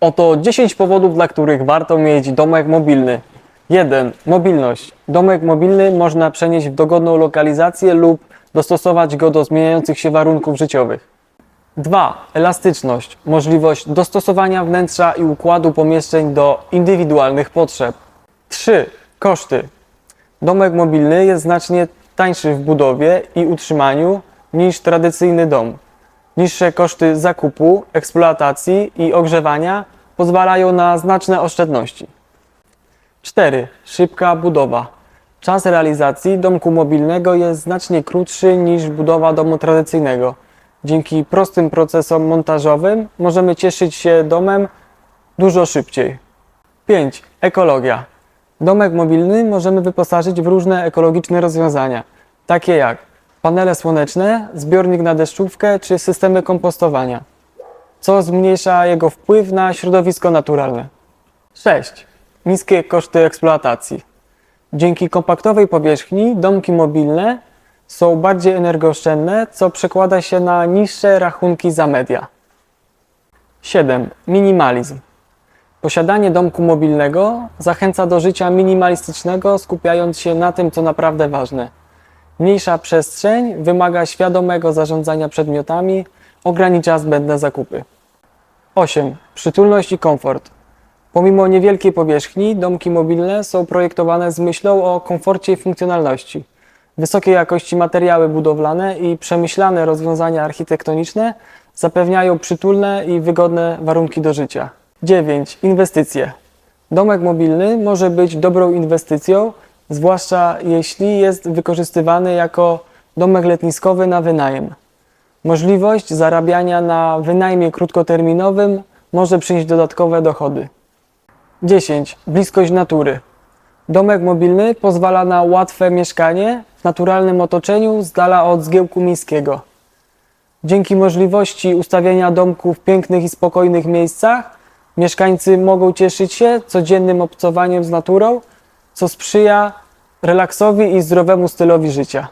Oto 10 powodów, dla których warto mieć domek mobilny. 1. Mobilność. Domek mobilny można przenieść w dogodną lokalizację lub dostosować go do zmieniających się warunków życiowych. 2. Elastyczność. Możliwość dostosowania wnętrza i układu pomieszczeń do indywidualnych potrzeb. 3. Koszty. Domek mobilny jest znacznie tańszy w budowie i utrzymaniu niż tradycyjny dom. Niższe koszty zakupu, eksploatacji i ogrzewania pozwalają na znaczne oszczędności. 4. Szybka budowa. Czas realizacji domku mobilnego jest znacznie krótszy niż budowa domu tradycyjnego. Dzięki prostym procesom montażowym możemy cieszyć się domem dużo szybciej. 5. Ekologia. Domek mobilny możemy wyposażyć w różne ekologiczne rozwiązania, takie jak panele słoneczne, zbiornik na deszczówkę czy systemy kompostowania, co zmniejsza jego wpływ na środowisko naturalne. 6. Niskie koszty eksploatacji. Dzięki kompaktowej powierzchni domki mobilne są bardziej energooszczędne, co przekłada się na niższe rachunki za media. 7. Minimalizm. Posiadanie domku mobilnego zachęca do życia minimalistycznego, skupiając się na tym, co naprawdę ważne. Mniejsza przestrzeń wymaga świadomego zarządzania przedmiotami, ogranicza zbędne zakupy. 8. Przytulność i komfort. Pomimo niewielkiej powierzchni, domki mobilne są projektowane z myślą o komforcie i funkcjonalności. Wysokiej jakości materiały budowlane i przemyślane rozwiązania architektoniczne zapewniają przytulne i wygodne warunki do życia. 9. Inwestycje. Domek mobilny może być dobrą inwestycją, zwłaszcza jeśli jest wykorzystywany jako domek letniskowy na wynajem. Możliwość zarabiania na wynajmie krótkoterminowym może przynieść dodatkowe dochody. 10. Bliskość natury. Domek mobilny pozwala na łatwe mieszkanie w naturalnym otoczeniu z dala od zgiełku miejskiego. Dzięki możliwości ustawienia domku w pięknych i spokojnych miejscach, mieszkańcy mogą cieszyć się codziennym obcowaniem z naturą, co sprzyja relaksowi i zdrowemu stylowi życia.